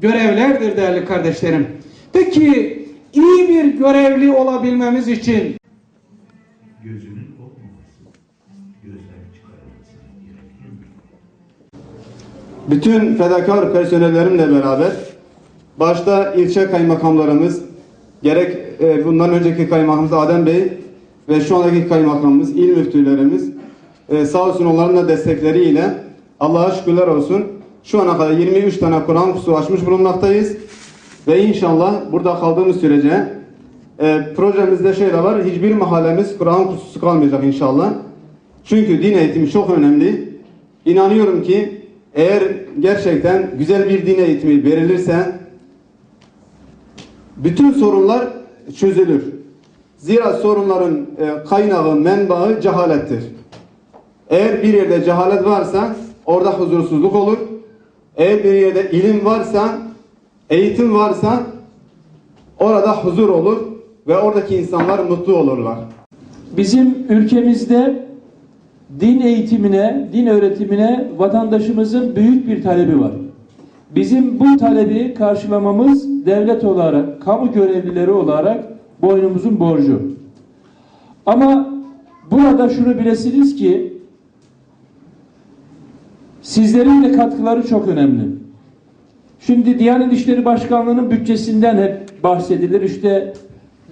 görevlerdir değerli kardeşlerim. Peki iyi bir görevli olabilmemiz için gözünün Bütün fedakar personellerimle beraber başta ilçe kaymakamlarımız, gerek e, bundan önceki kaymakamımız Adem Bey ve şu andaki kaymakamımız, il müftülerimiz e, sağ olsun onların da destekleriyle Allah'a şükürler olsun. Şu ana kadar 23 tane Kur'an kursu açmış bulunmaktayız. Ve inşallah burada kaldığımız sürece e, projemizde şöyle var, hiçbir mahallemiz Kur'an kursusu kalmayacak inşallah. Çünkü din eğitimi çok önemli. İnanıyorum ki eğer gerçekten güzel bir din eğitimi verilirse bütün sorunlar çözülür. Zira sorunların e, kaynağı, menbaı cehalettir. Eğer bir yerde cehalet varsa orada huzursuzluk olur. Eğer bir yerde ilim varsa, eğitim varsa orada huzur olur ve oradaki insanlar mutlu olurlar. Bizim ülkemizde din eğitimine, din öğretimine vatandaşımızın büyük bir talebi var. Bizim bu talebi karşılamamız devlet olarak, kamu görevlileri olarak boynumuzun borcu. Ama burada şunu bilesiniz ki sizlerin de katkıları çok önemli. Şimdi Diyanet İşleri Başkanlığı'nın bütçesinden hep bahsedilir. İşte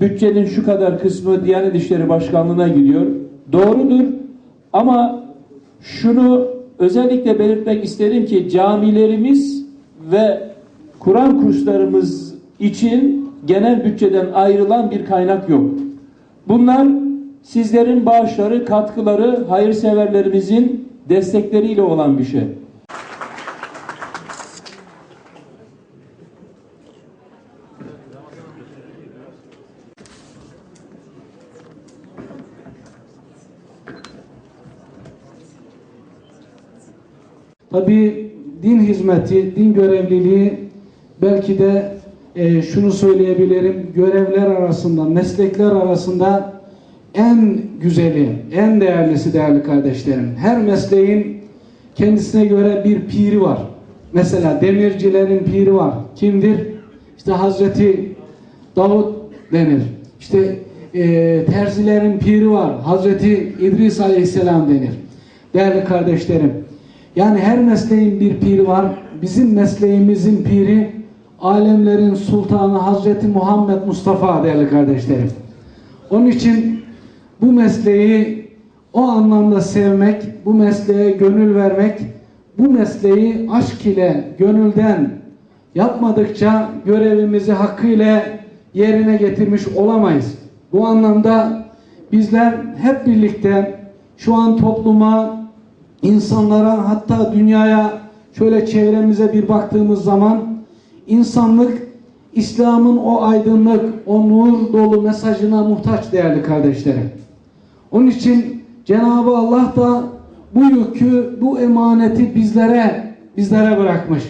bütçenin şu kadar kısmı Diyanet İşleri Başkanlığı'na gidiyor. Doğrudur ama şunu özellikle belirtmek isterim ki camilerimiz ve Kur'an kurslarımız için genel bütçeden ayrılan bir kaynak yok. Bunlar sizlerin bağışları, katkıları, hayırseverlerimizin destekleriyle olan bir şey. Tabi din hizmeti, din görevliliği belki de e, şunu söyleyebilirim görevler arasında, meslekler arasında en güzeli, en değerlisi değerli kardeşlerim. Her mesleğin kendisine göre bir piri var. Mesela demircilerin piri var. Kimdir? İşte Hazreti Davut denir. İşte e, terzilerin piri var. Hazreti İdris Aleyhisselam denir. Değerli kardeşlerim, yani her mesleğin bir piri var. Bizim mesleğimizin piri alemlerin sultanı Hazreti Muhammed Mustafa değerli kardeşlerim. Onun için bu mesleği o anlamda sevmek, bu mesleğe gönül vermek, bu mesleği aşk ile, gönülden yapmadıkça görevimizi hakkıyla yerine getirmiş olamayız. Bu anlamda bizler hep birlikte şu an topluma, insanlara hatta dünyaya şöyle çevremize bir baktığımız zaman insanlık İslam'ın o aydınlık, o nur dolu mesajına muhtaç değerli kardeşlerim. Onun için Cenab-ı Allah da bu yükü, bu emaneti bizlere bizlere bırakmış.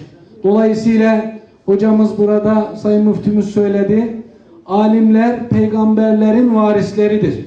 Dolayısıyla hocamız burada Sayın Müftümüz söyledi. Alimler peygamberlerin varisleridir.